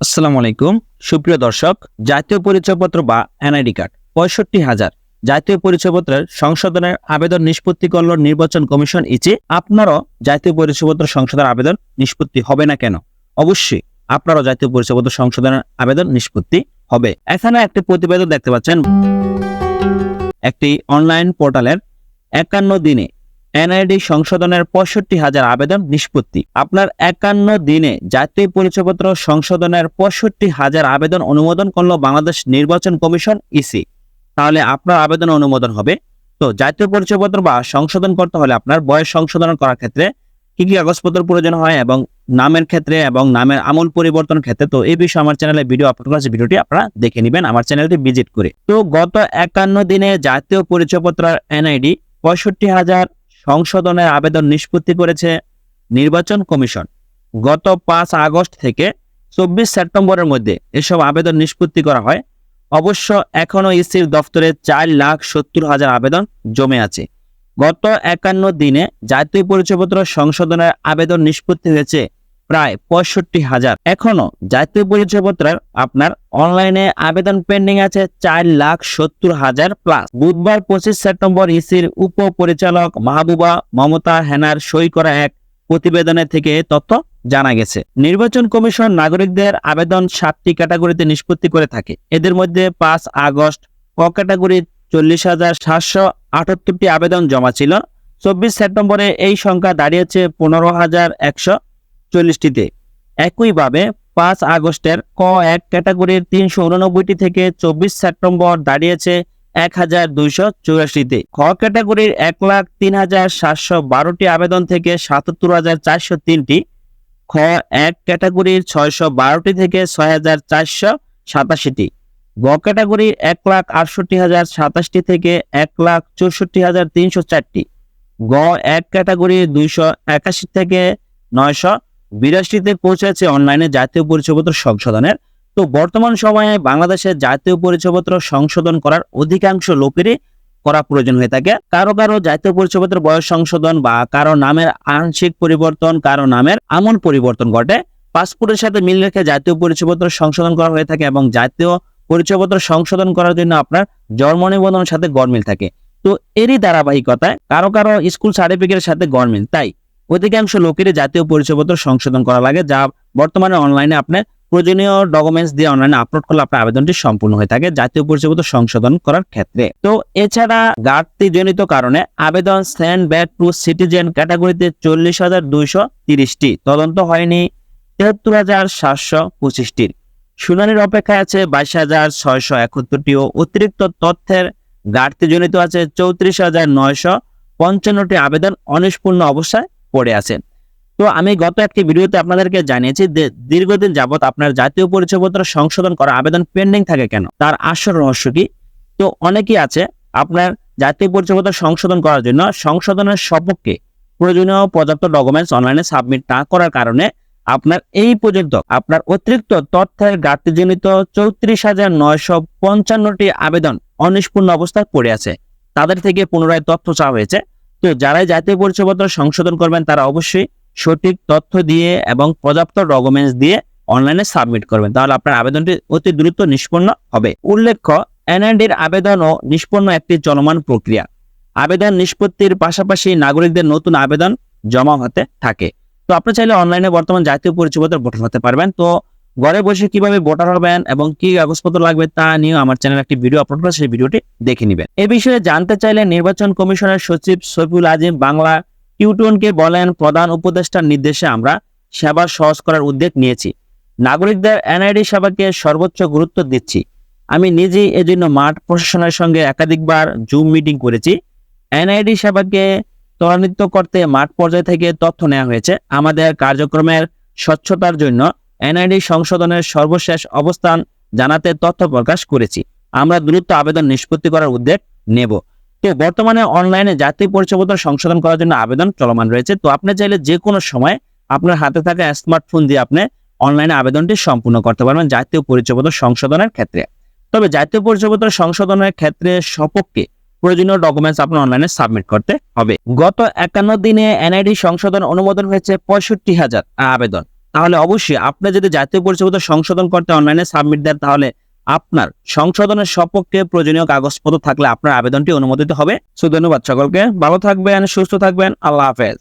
আসসালামু আলাইকুম। সুপ্রিয় দর্শক, জাতীয় পরিচয়পত্র বা এনআইডি কার্ড, পঁয়ষট্টি হাজার। জাতীয় পরিচয়পত্রের সংশোধনের আবেদন নিষ্পত্তি করল নির্বাচন কমিশন ইচি। আপনারও জাতীয় পরিচয়পত্র সংশোধনের আবেদন নিষ্পত্তি হবে না কেন? অবশ্যই আপনারও জাতীয় পরিচয়পত্র সংশোধনের আবেদন নিষ্পত্তি হবে। এখানে একটি প্রতিবেদন দেখতে পাচ্ছেন। একটি অনলাইন পোর্টালের একান্ন দিনে এনআইডি সংশোধনের পঁয়ষট্টি হাজার আবেদন নিষ্পত্তি। আপনার একান্ন দিনে জাতীয় পরিচয়পত্র সংশোধনের পঁয়ষট্টি হাজার আবেদন অনুমোদন করল বাংলাদেশ নির্বাচন কমিশন, ইসি। তাহলে আপনার আবেদন অনুমোদন হবে। তো জাতীয় পরিচয়পত্র বা সংশোধন করতে হলে আপনার বয়স সংশোধন করার ক্ষেত্রে কি কি কাগজপত্র প্রয়োজন হয় এবং নামের ক্ষেত্রে এবং নামের আমূল পরিবর্তন ক্ষেত্রে। তো এই বিষয়ে আমার চ্যানেলে ভিডিও আপলোড করেছে ভিডিওটি আপনারা দেখে নেবেন, আমার চ্যানেলটি ভিজিট করে। তো গত একান্ন দিনে জাতীয় পরিচয়পত্র এনআইডি পঁয়ষট্টি হাজার সংশোধনের আবেদন নিষ্পত্তি করেছে নির্বাচন কমিশন। গত পাঁচ আগস্ট থেকে চব্বিশ সেপ্টেম্বরের মধ্যে এসব আবেদন নিষ্পত্তি করা হয়। অবশ্য এখনও ইসির দফতরে চার লাখ সত্তর হাজার আবেদন জমে আছে। গত একান্ন দিনে জাতীয় পরিচয়পত্র সংশোধনের আবেদন নিষ্পত্তি হয়েছে প্রায় পঁয়ষট্টি হাজার। এখনও জাতীয় পরিচয়পত্রের আপনার অনলাইনে আবেদন পেন্ডিং আছে চার লাখ সত্তর হাজার প্লাস বুধবার পঁচিশ সেপ্টেম্বর ইসির উপ পরিচালক মাহবুবা মমতা হেনার সই করা এক প্রতিবেদনে থেকে তথ্য জানা গেছে। নির্বাচন কমিশন নাগরিকদের আবেদন সাতটি ক্যাটাগরিতে নিষ্পত্তি করে থাকে। এদের মধ্যে পাঁচ আগস্ট ক ক্যাটাগরির চল্লিশ হাজার সাতশো আটাত্তরটি আবেদন জমা ছিল। চব্বিশ সেপ্টেম্বরে এই সংখ্যা দাঁড়িয়েছে পনেরো হাজার একশো চল্লিশটিতে। একইভাবে পাঁচ আগস্টের ক এক ক্যাটাগরির তিনশো উননব্বইটি থেকে চব্বিশ সেপ্টেম্বর দাঁড়িয়েছে এক হাজার দুইশো চৌরাশিতে। খ ক্যাটাগরির এক লাখ তিন হাজার সাতশো বারোটি আবেদন থেকে সাতাত্তর হাজার চারশো তিনটি। খ এক ক্যাটাগরির ছয়শো বারোটি থেকে ছয় হাজার চারশো সাতাশিটি। গ ক্যাটাগরির এক লাখ আটষট্টি হাজার সাতাশটি থেকে এক লাখ চৌষট্টি হাজার তিনশো চারটি। গ এক ক্যাটাগরি দুইশো একাশি থেকে নয়শো বিরাশিতে পৌঁছেছে অনলাইনে জাতীয় পরিচয়পত্র সংশোধনের। তো বর্তমান সময়ে বাংলাদেশের জাতীয় পরিচয়পত্র সংশোধন করার অধিকাংশ লোকেরই করা প্রয়োজন হয়ে থাকে। কারও কারও জাতীয় পরিচয়পত্র বয়স সংশোধন বা কারও নামের আংশিক পরিবর্তন, কারও নামের আমূল পরিবর্তন ঘটে। পাসপোর্টের সাথে মিল রেখে জাতীয় পরিচয়পত্র সংশোধন করা হয়ে থাকে এবং জাতীয় পরিচয়পত্র সংশোধন করার জন্য আপনার জন্ম নিবন্ধনের সাথে গরমিল থাকে। তো এরই ধারাবাহিকতায় কারও কারও স্কুল সার্টিফিকেটের সাথে গরমিল তাই অধিকাংশ লোকের জাতীয় পরিচয়পত্র সংশোধন করা লাগে, যা বর্তমানে অনলাইনে আপনার প্রয়োজনীয় ডকুমেন্টস দিয়ে অনলাইনে আপলোড করলে আপনার আবেদনটি সম্পূর্ণ হয়ে থাকে জাতীয় পরিচয়পত্র সংশোধন করার ক্ষেত্রে। তো এছাড়া ঘাটতি জনিত কারণে আবেদন সেন্ড ব্যাক টু সিটিজেন ক্যাটাগরিতে চল্লিশ হাজার দুইশো তিরিশটি, তদন্ত হয়নি তেহাত্তর হাজার সাতশো পঁচিশটির। শুনানির অপেক্ষায় আছে বাইশ হাজার ছয়শো একাত্তরটি ও অতিরিক্ত তথ্যের ঘাটতি জনিত আছে চৌত্রিশ হাজার নয়শো পঞ্চান্নটি আবেদন অনিষ্পূর্ণ অবস্থায় পড়ে আছে তো আমি গত একটি ভিডিওতে আপনাদেরকে জানিয়েছি দীর্ঘদিন যাবত আপনার জাতীয় পরিচয়পত্র সংশোধন করা আবেদন পেন্ডিং থাকে কেন? তার আসল রহস্য কি? তো অনেকেই আছে আপনার জাতীয় পরিচয়পত্র সংশোধন করার জন্য সংশোধনের সপক্ষে প্রয়োজনীয় পর্যাপ্ত ডকুমেন্টস অনলাইনে সাবমিট না করার কারণে আপনার এই পর্যন্ত আপনার অতিরিক্ত তথ্যের ঘাটতিজনিত চৌত্রিশ হাজার নয়শো পঞ্চান্নটি আবেদন অনিষ্পূর্ণ অবস্থায় পড়ে আছে। তাদের থেকে পুনরায় তথ্য চাওয়া হয়েছে। তো যারাই জাতীয় পরিচয়পত্র সংশোধন করবেন, তারা অবশ্যই সঠিক তথ্য দিয়ে এবং পর্যাপ্ত ডকুমেন্টস দিয়ে অনলাইনে সাবমিট করবেন। তাহলে আপনার আবেদনটি অতি দ্রুত নিষ্পন্ন হবে। উল্লেখ্য, এনআইডির আবেদন ও নিষ্পন্ন একটি চলমান প্রক্রিয়া। আবেদন নিষ্পত্তির পাশাপাশি নাগরিকদের নতুন আবেদন জমা হতে থাকে। তো আপনি চাইলে অনলাইনে বর্তমান জাতীয় পরিচয়পত্র ভোটার হতে পারবেন। তো ঘরে বসে কীভাবে ভোটার হবেন এবং কি কাগজপত্র লাগবে তা নিয়ে আমার চ্যানেল একটি ভিডিও আপলোড করেছে সেই ভিডিওটি দেখে নেবেন। এ বিষয়ে জানতে চাইলে নির্বাচন কমিশনের সচিব সফিউল আজিম বাংলা টিউটনকে বলেন, প্রধান উপদেষ্টার নির্দেশে আমরা সেবা সহজ করার উদ্যোগ নিয়েছি। নাগরিকদের এনআইডি সেবাকে সর্বোচ্চ গুরুত্ব দিচ্ছি। আমি নিজেই এজন্য মাঠ প্রশাসনের সঙ্গে একাধিকবার জুম মিটিং করেছি। এনআইডি সেবাকে ত্বরান্বিত করতে মাঠ পর্যায় থেকে তথ্য নেওয়া হয়েছে। আমাদের কার্যক্রমের স্বচ্ছতার জন্য এনআইডি সংশোধনের সর্বশেষ অবস্থান জানাতে তথ্য প্রকাশ করেছি। আমরা দ্রুত আবেদন নিষ্পত্তি করার উদ্যোগ নেব। তো বর্তমানে অনলাইনে জাতীয় পরিচয়পত্র সংশোধন করার জন্য আবেদন চলমান রয়েছে। তো আপনি চাইলে যে কোনো সময় আপনার হাতে থাকা স্মার্টফোন দিয়ে আপনি অনলাইনে আবেদনটি সম্পূর্ণ করতে পারবেন জাতীয় পরিচয়পত্র সংশোধনের ক্ষেত্রে। তবে জাতীয় পরিচয়পত্র সংশোধনের ক্ষেত্রে সপক্ষে প্রয়োজনীয় ডকুমেন্টস আপনার অনলাইনে সাবমিট করতে হবে। গত একান্ন দিনে এনআইডি সংশোধন অনুমোদন হয়েছে পঁয়ষট্টি হাজার আবেদন। তাহলে অবশ্যই আপনি যদি জাতীয় পরিচয়পত্র সংশোধন করতে অনলাইনে সাবমিট দেন, তাহলে আপনার সংশোধনের সপক্ষে প্রয়োজনীয় কাগজপত্র থাকলে আপনার আবেদনটি অনুমোদিত হবে। সো ধন্যবাদ সকলকে, ভালো থাকবেন, সুস্থ থাকবেন, আল্লাহ হাফেজ।